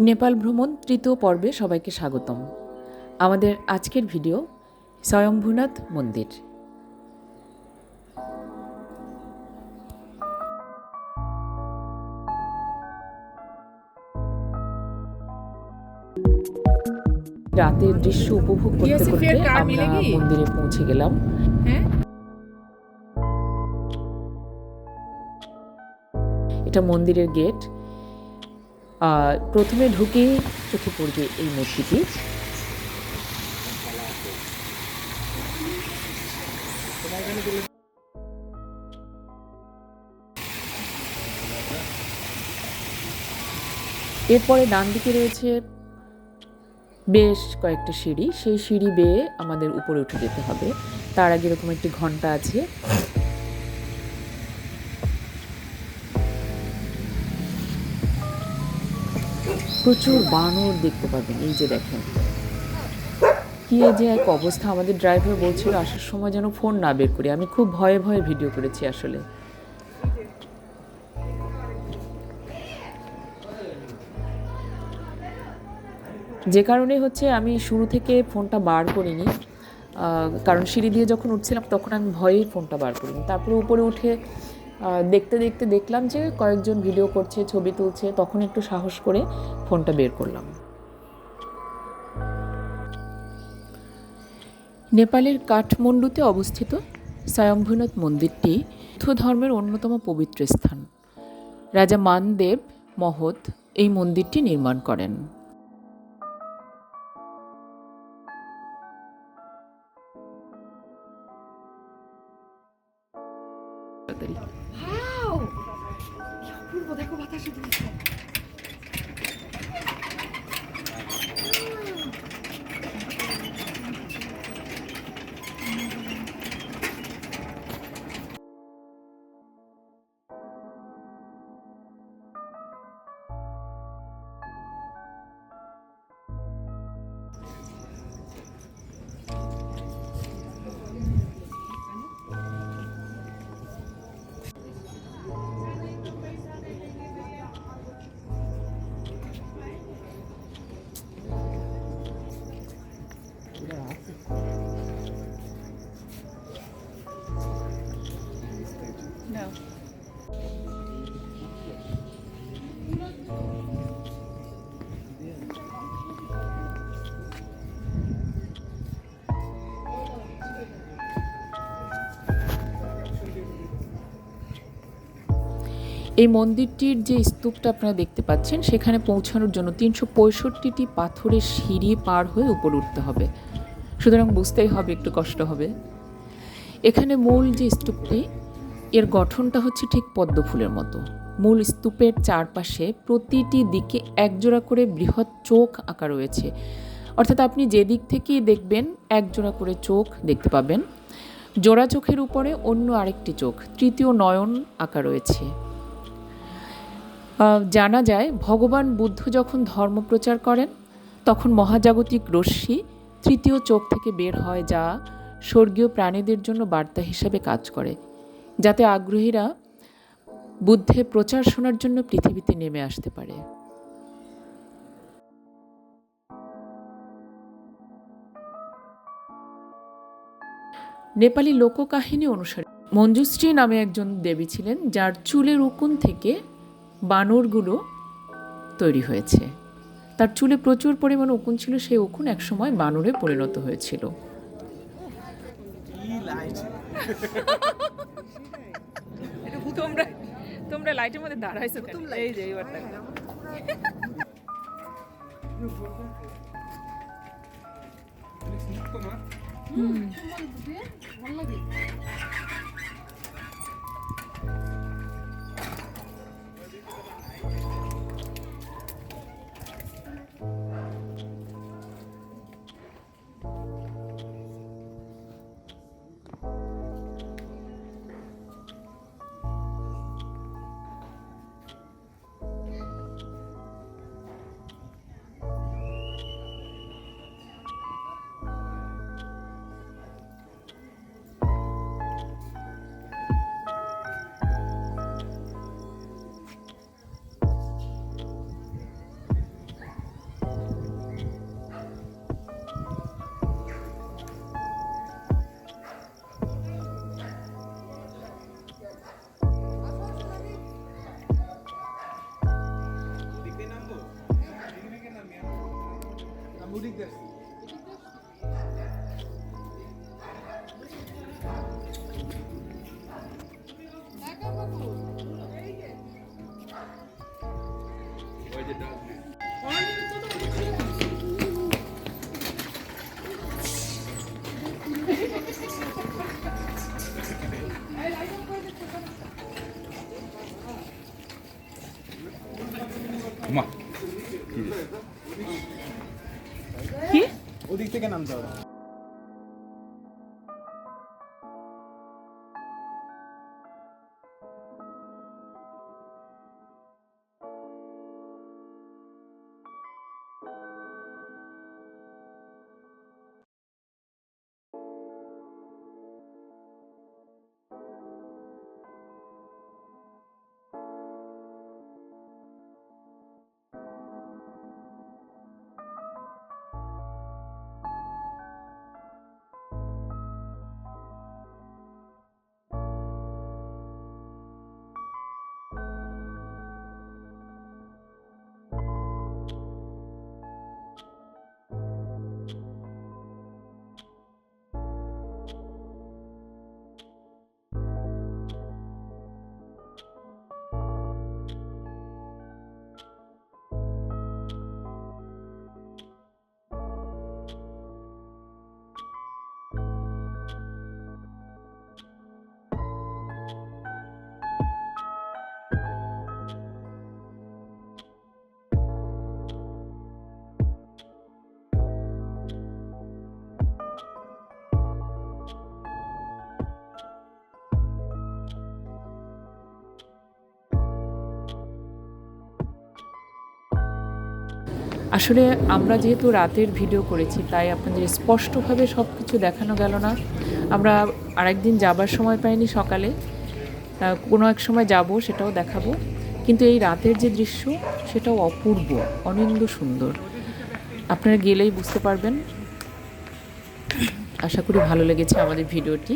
নেপাল ভ্রমণ তৃতীয় পর্বে সবাইকে স্বাগতম। আমাদের আজকের ভিডিও স্বয়ংভূনাথ মন্দির। রাতের দৃশ্য উপভোগ করতে করতে আমরা মন্দিরে পৌঁছে গেলাম। হ্যাঁ। এটা মন্দিরের গেট প্রথমে ঢুকে চোখে পড়বে এই মূর্তিটি। এরপরে ডান দিকে রয়েছে বেশ কয়েকটা সিঁড়ি। সেই সিঁড়ি বেয়ে আমাদের উপরে উঠে যেতে হবে। তার আগে এরকম একটি ঘণ্টা আছে। প্রচুর বানর দেখতে পাবেন, এই যে দেখেন। কি যে এক অবস্থা, আমাদের ড্রাইভার বলছিল আসার সময় যেন ফোন না বের করি। আমি খুব ভয়ে ভয়ে ভিডিও করেছি আসলে। যে কারণে হচ্ছে আমি শুরু থেকে ফোনটা বার করিনি। কারণ সিঁড়ি দিয়ে যখন উঠছিলাম, তখন আমি ভয়েই ফোনটা বার করিনি। তারপরে উপরে উঠে দেখতে দেখতে দেখলাম যে কয়েকজন ভিডিও করছে, ছবি তুলছে, তখন একটু সাহস করে ফোনটা বের করলাম। নেপালের কাঠমান্ডুতে অবস্থিত স্বয়ংভূনাথ মন্দিরটি বৌদ্ধ ধর্মের অন্যতম পবিত্র স্থান। রাজা মানদেব মহৎ এই মন্দিরটি নির্মাণ করেন। তাড়াতাড়ি Wow! কি অপূর্ব দেখো বাতাসে এই মন্দিরটির যে স্তূপটা আপনারা দেখতে পাচ্ছেন, সেখানে পৌঁছানোর জন্য তিনশো পঁয়ষট্টিটি পাথরের সিঁড়ি পার হয়ে উপরে উঠতে হবে। সুতরাং বুঝতেই হবে, একটু কষ্ট হবে। এখানে মূল যে স্তূপটি, এর গঠনটা হচ্ছে ঠিক পদ্ম ফুলের মতো। মূল স্তূপের চারপাশে প্রতিটি দিকে একজোড়া করে বৃহৎ চোখ আঁকা রয়েছে। অর্থাৎ আপনি যে দিক থেকেই দেখবেন, একজোড়া করে চোখ দেখতে পাবেন। জোড়া চোখের উপরে অন্য আরেকটি চোখ, তৃতীয় নয়ন আঁকা রয়েছে। জানা যায়, ভগবান বুদ্ধ যখন ধর্ম প্রচার করেন, তখন মহাজাগতিক রশ্মি তৃতীয় চোখ থেকে বের হয় যা স্বর্গীয় প্রাণীদের জন্য বার্তা হিসেবে কাজ করে, যাতে আগ্রহীরা বুদ্ধের প্রচার শোনার জন্য পৃথিবীতে নেমে আসতে পারে। নেপালি লোককাহিনী অনুসারে মঞ্জুশ্রী নামে একজন দেবী ছিলেন, যার চুলের উকুন থেকে বানরগুলো তৈরি হয়েছে। তার চুলে প্রচুর পরিমাণ উকুন ছিল সেই উকুন একসময় বানরে পরিণত হয়েছিল। তোমরা তোমরা লাইটের মধ্যে দাঁড়াইছো এই যে এইবারটা এইবার দেখো। মা কি ওদিক থেকে নামতে হবে আসলে আমরা যেহেতু রাতের ভিডিও করেছি, তাই আপনাদের স্পষ্টভাবে সব কিছু দেখানো গেল না। আমরা আরেকদিন যাবার সময় পাইনি সকালে। কোনো এক সময় যাব, সেটাও দেখাবো। কিন্তু এই রাতের যে দৃশ্য, সেটাও অপূর্ব, অনিন্দ সুন্দর। আপনারা গেলেই বুঝতে পারবেন। আশা করি ভালো লেগেছে আমাদের ভিডিওটি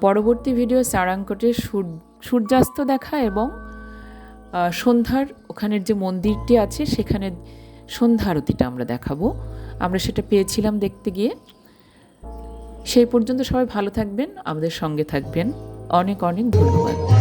পরবর্তী ভিডিও সারাঙ্কটের সূর- সূর্যাস্ত দেখা এবং সন্ধ্যার ওখানের যে মন্দিরটি আছে সেখানে সন্ধ্যা আরতিটা আমরা দেখাবো। আমরা সেটা পেয়েছিলাম দেখতে গিয়ে। সেই পর্যন্ত সবাই ভালো থাকবেন, আমাদের সঙ্গে থাকবেন। অনেক অনেক ধন্যবাদ।